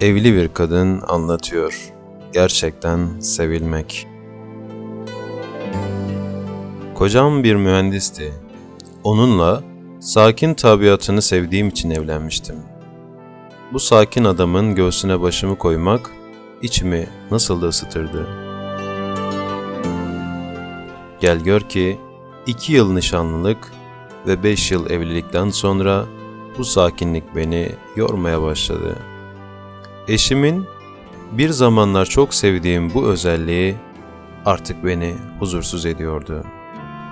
Evli bir kadın anlatıyor. Gerçekten sevilmek. Kocam bir mühendisti. Onunla sakin tabiatını sevdiğim için evlenmiştim. Bu sakin adamın göğsüne başımı koymak içimi nasıl da ısıtırdı. Gel gör ki iki yıl nişanlılık ve beş yıl evlilikten sonra bu sakinlik beni yormaya başladı. Eşimin bir zamanlar çok sevdiğim bu özelliği artık beni huzursuz ediyordu.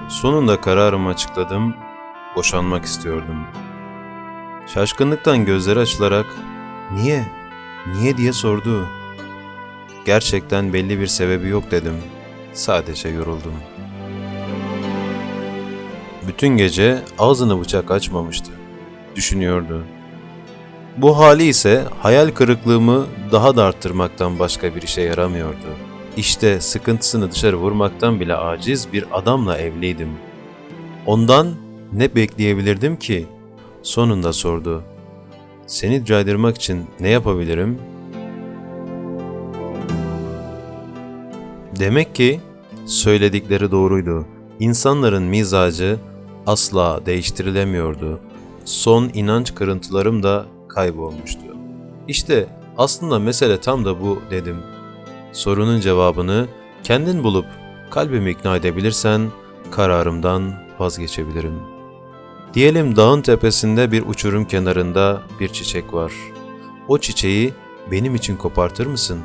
Sonunda kararımı açıkladım, boşanmak istiyordum. Şaşkınlıktan gözleri açılarak "Niye? Niye?" diye sordu. Gerçekten belli bir sebebi yok dedim. Sadece yoruldum. Bütün gece ağzını bıçak açmamıştı. Düşünüyordu. Bu hali ise hayal kırıklığımı daha da arttırmaktan başka bir işe yaramıyordu. İşte sıkıntısını dışarı vurmaktan bile aciz bir adamla evliydim. Ondan ne bekleyebilirdim ki? Sonunda sordu. Seni caydırmak için ne yapabilirim? Demek ki söyledikleri doğruydu. İnsanların mizacı asla değiştirilemiyordu. Son inanç kırıntılarım da kaybolmuştu. İşte aslında mesele tam da bu dedim. Sorunun cevabını kendin bulup kalbimi ikna edebilirsen kararımdan vazgeçebilirim. Diyelim dağın tepesinde bir uçurum kenarında bir çiçek var. O çiçeği benim için kopartır mısın?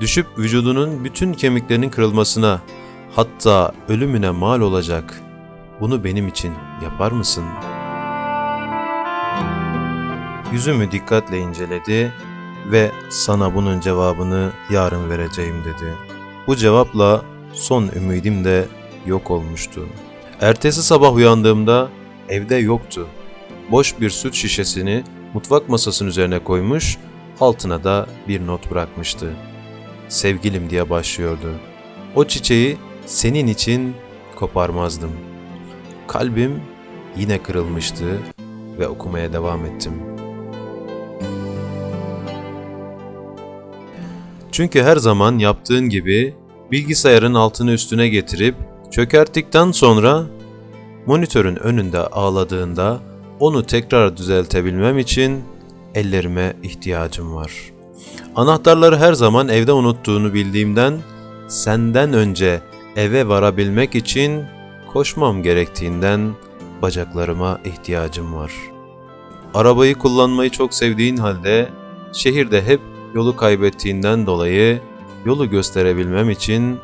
Düşüp vücudunun bütün kemiklerinin kırılmasına, hatta ölümüne mal olacak. Bunu benim için yapar mısın?'' Yüzümü dikkatle inceledi ve sana bunun cevabını yarın vereceğim dedi. Bu cevapla son ümidim de yok olmuştu. Ertesi sabah uyandığımda evde yoktu. Boş bir süt şişesini mutfak masasının üzerine koymuş, altına da bir not bırakmıştı. Sevgilim diye başlıyordu. O çiçeği senin için koparmazdım. Kalbim yine kırılmıştı ve okumaya devam ettim.'' Çünkü her zaman yaptığın gibi bilgisayarın altını üstüne getirip çökerttikten sonra monitörün önünde ağladığında onu tekrar düzeltebilmem için ellerime ihtiyacım var. Anahtarları her zaman evde unuttuğunu bildiğimden senden önce eve varabilmek için koşmam gerektiğinden bacaklarıma ihtiyacım var. Arabayı kullanmayı çok sevdiğin halde şehirde hep yolu kaybettiğinden dolayı yolu gösterebilmem için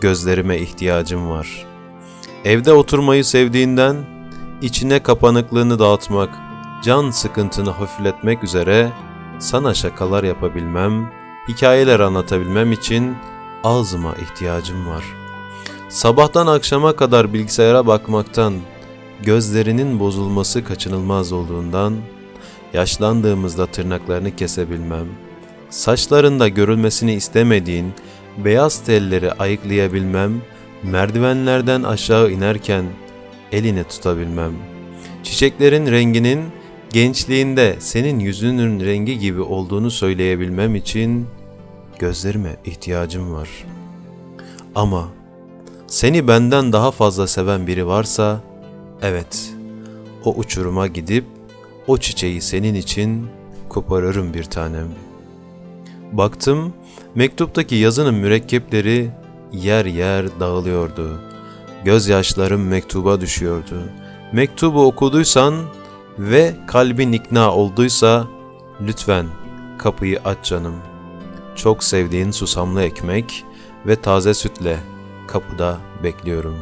gözlerime ihtiyacım var. Evde oturmayı sevdiğinden içine kapanıklığını dağıtmak, can sıkıntını hafifletmek üzere sana şakalar yapabilmem, hikayeler anlatabilmem için ağzıma ihtiyacım var. Sabahtan akşama kadar bilgisayara bakmaktan gözlerinin bozulması kaçınılmaz olduğundan yaşlandığımızda tırnaklarını kesebilmem, saçlarında görülmesini istemediğin beyaz telleri ayıklayabilmem, merdivenlerden aşağı inerken elini tutabilmem, çiçeklerin renginin gençliğinde senin yüzünün rengi gibi olduğunu söyleyebilmem için gözlerime ihtiyacım var. Ama seni benden daha fazla seven biri varsa, evet, o uçuruma gidip o çiçeği senin için koparırım bir tanem.'' Baktım, mektuptaki yazının mürekkepleri yer yer dağılıyordu. Gözyaşlarım mektuba düşüyordu. Mektubu okuduysan ve kalbin ikna olduysa lütfen kapıyı aç canım. Çok sevdiğin susamlı ekmek ve taze sütle kapıda bekliyorum.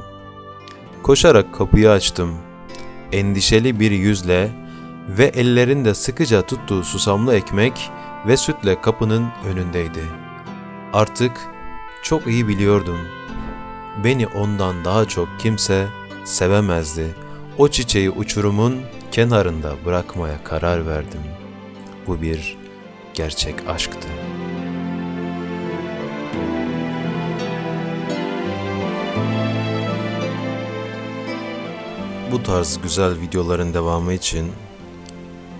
Koşarak kapıyı açtım. Endişeli bir yüzle ve ellerinde sıkıca tuttuğu susamlı ekmek ve sütle kapının önündeydi. Artık çok iyi biliyordum. Beni ondan daha çok kimse sevemezdi. O çiçeği uçurumun kenarında bırakmaya karar verdim. Bu bir gerçek aşktı. Bu tarz güzel videoların devamı için